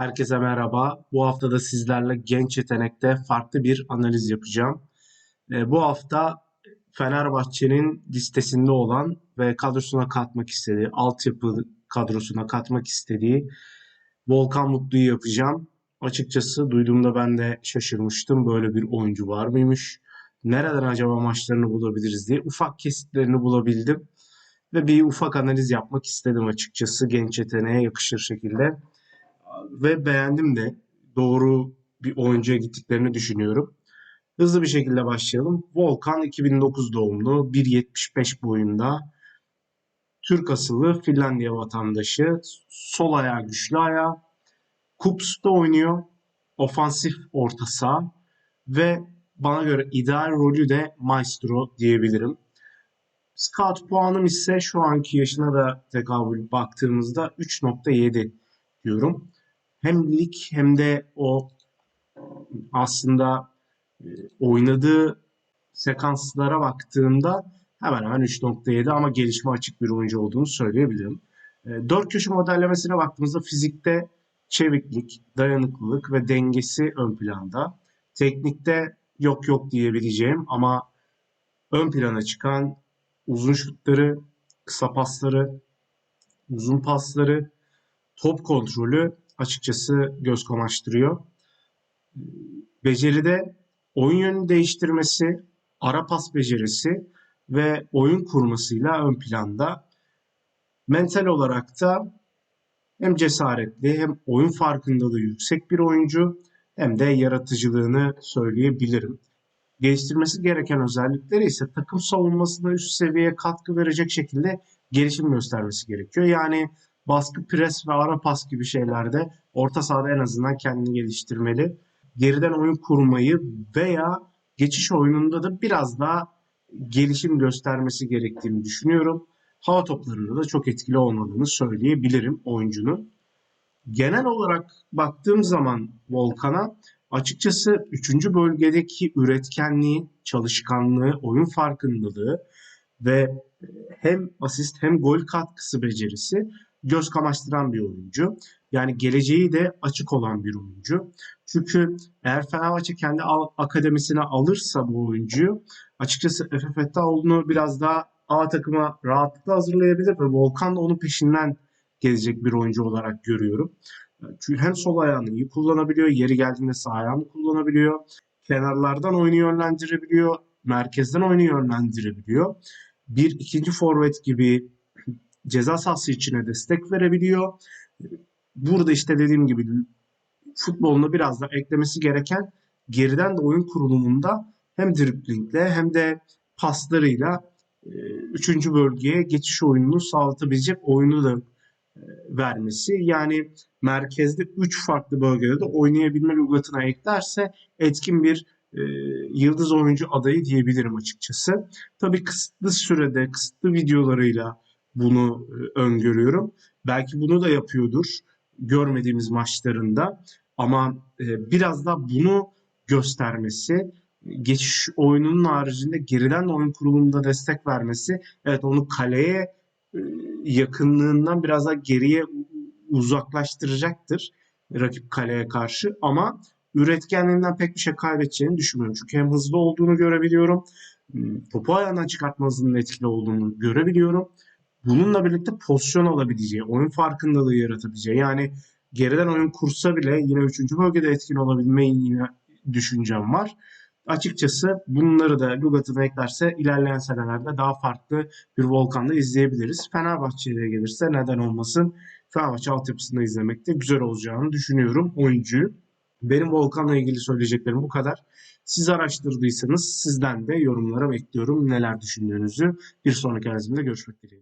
Herkese merhaba. Bu hafta da sizlerle genç yetenekte farklı bir analiz yapacağım. E, bu hafta Fenerbahçe'nin listesinde olan ve kadrosuna katmak istediği, altyapı kadrosuna katmak istediği Volkan Mutlu'yu yapacağım. Açıkçası duyduğumda ben de şaşırmıştım. Böyle bir oyuncu var mıymış? Nereden acaba maçlarını bulabiliriz diye ufak kesitlerini bulabildim. Ve bir ufak analiz yapmak istedim açıkçası genç yeteneğe yakışır şekilde ve beğendim de. Doğru bir oyuncuya gittiklerini düşünüyorum. Hızlı bir şekilde başlayalım. Volkan 2009 doğumlu, 1.75 boyunda. Türk asıllı Finlandiya vatandaşı. Sol ayağı güçlü ayağı. Kups'ta oynuyor. Ofansif orta saha. Ve bana göre ideal rolü de maestro diyebilirim. Scout puanım ise şu anki yaşına da tekabül baktığımızda 3.7 diyorum hem lig hem de o aslında e, oynadığı sekanslara baktığımda hemen hemen 3.7 ama gelişme açık bir oyuncu olduğunu söyleyebilirim. E, dört köşe modellemesine baktığımızda fizikte çeviklik, dayanıklılık ve dengesi ön planda. Teknikte yok yok diyebileceğim ama ön plana çıkan uzun şutları, kısa pasları, uzun pasları, top kontrolü açıkçası göz kamaştırıyor. Beceride oyun yönünü değiştirmesi, ara pas becerisi ve oyun kurmasıyla ön planda. Mental olarak da hem cesaretli hem oyun farkındalığı yüksek bir oyuncu hem de yaratıcılığını söyleyebilirim. Geliştirmesi gereken özellikleri ise takım savunmasında üst seviyeye katkı verecek şekilde gelişim göstermesi gerekiyor. Yani baskı, pres ve ara pas gibi şeylerde orta sahada en azından kendini geliştirmeli. Geriden oyun kurmayı veya geçiş oyununda da biraz daha gelişim göstermesi gerektiğini düşünüyorum. Hava toplarında da çok etkili olmadığını söyleyebilirim oyuncunun. Genel olarak baktığım zaman Volkan'a açıkçası 3. bölgedeki üretkenliği, çalışkanlığı, oyun farkındalığı ve hem asist hem gol katkısı becerisi göz kamaştıran bir oyuncu. Yani geleceği de açık olan bir oyuncu. Çünkü eğer Fenerbahçe kendi akademisine alırsa bu oyuncuyu açıkçası Efe Fettahoğlu'nu biraz daha A takıma rahatlıkla hazırlayabilir ve Volkan da onun peşinden gelecek bir oyuncu olarak görüyorum. Çünkü hem sol ayağını iyi kullanabiliyor, yeri geldiğinde sağ ayağını kullanabiliyor. Kenarlardan oyunu yönlendirebiliyor, merkezden oyunu yönlendirebiliyor. Bir ikinci forvet gibi ceza sahası içine destek verebiliyor. Burada işte dediğim gibi futbolunu biraz da eklemesi gereken geriden de oyun kurulumunda hem driblingle hem de paslarıyla e, üçüncü bölgeye geçiş oyununu sağlatabilecek oyunu da e, vermesi. Yani merkezde 3 farklı bölgede de oynayabilme lügatına eklerse etkin bir e, yıldız oyuncu adayı diyebilirim açıkçası. Tabii kısıtlı sürede, kısıtlı videolarıyla bunu e, öngörüyorum. Belki bunu da yapıyordur görmediğimiz maçlarında ama e, biraz da bunu göstermesi geçiş oyununun haricinde geriden de oyun kurulumunda destek vermesi evet onu kaleye e, yakınlığından biraz daha geriye uzaklaştıracaktır rakip kaleye karşı ama üretkenliğinden pek bir şey kaybedeceğini düşünmüyorum. Çünkü hem hızlı olduğunu görebiliyorum. Topu ayağından çıkartma etkili olduğunu görebiliyorum bununla birlikte pozisyon alabileceği, oyun farkındalığı yaratabileceği yani geriden oyun kursa bile yine 3. bölgede etkin olabilmeyi yine düşüncem var. Açıkçası bunları da Lugat'ına eklerse ilerleyen senelerde daha farklı bir Volkan'da izleyebiliriz. Fenerbahçe'ye gelirse neden olmasın Fenerbahçe altyapısında izlemekte güzel olacağını düşünüyorum oyuncuyu. Benim Volkan'la ilgili söyleyeceklerim bu kadar. Siz araştırdıysanız sizden de yorumlara bekliyorum neler düşündüğünüzü. Bir sonraki analizimde görüşmek dileğiyle.